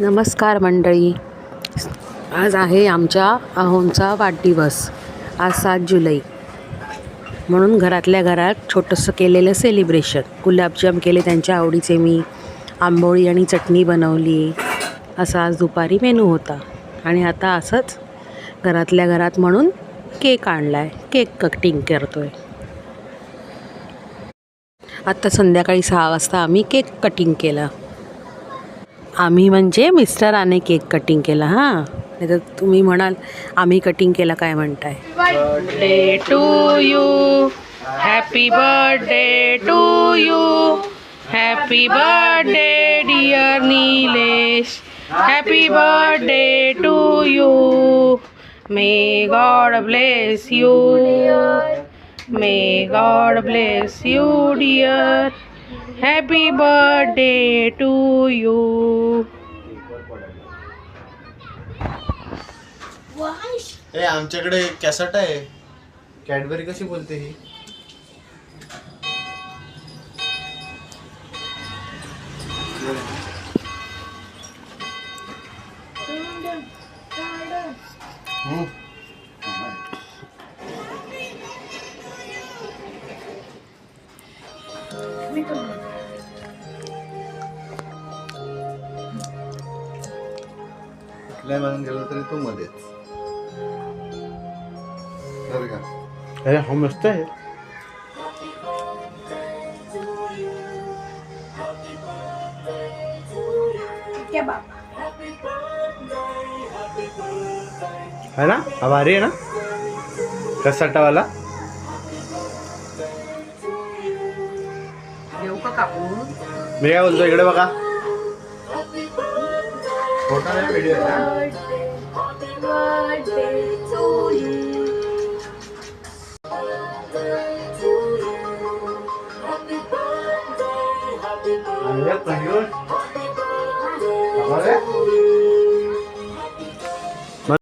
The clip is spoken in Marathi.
नमस्कार मंडळी. आज आहे आमच्या अहोंचा वाढदिवस. आज सात जुलै. म्हणून घरातल्या घरात छोटंसं केलेलं सेलिब्रेशन गुलाबजाम केले त्यांच्या आवडीचे मी. आंबोळी आणि चटणी बनवली. असा आज दुपारी मेनू होता. आणि आता असंच घरातल्या घरात म्हणून केक आणला आहे केक कटिंग करतो आहे आत्ता संध्याकाळी सहा वाजता आम्ही केक कटिंग केलं. आम्ही म्हणजे मिस्टराने केक कटिंग केला हां. नाही तर तुम्ही म्हणाल आम्ही कटिंग केला काय म्हणताय? Birthday to you happy birthday to you happy birthday dear Nilesh happy birthday to you may God bless you may God bless you dear happy birthday to you ए आमच्याकडे कॅसेट आहे. कॅडबरी कशी बोलते ही? हम्म. कुठल्या म्हणून गेलं तरी तू मध्येच. बरं का? अरे हा मस्त आहे. है ना? हा भारी आहे ना कसाटावाला कापून मी काय बोलतो इकडे बघा छोटा नाही व्हिडिओ आहे ना अरे, पहिलं.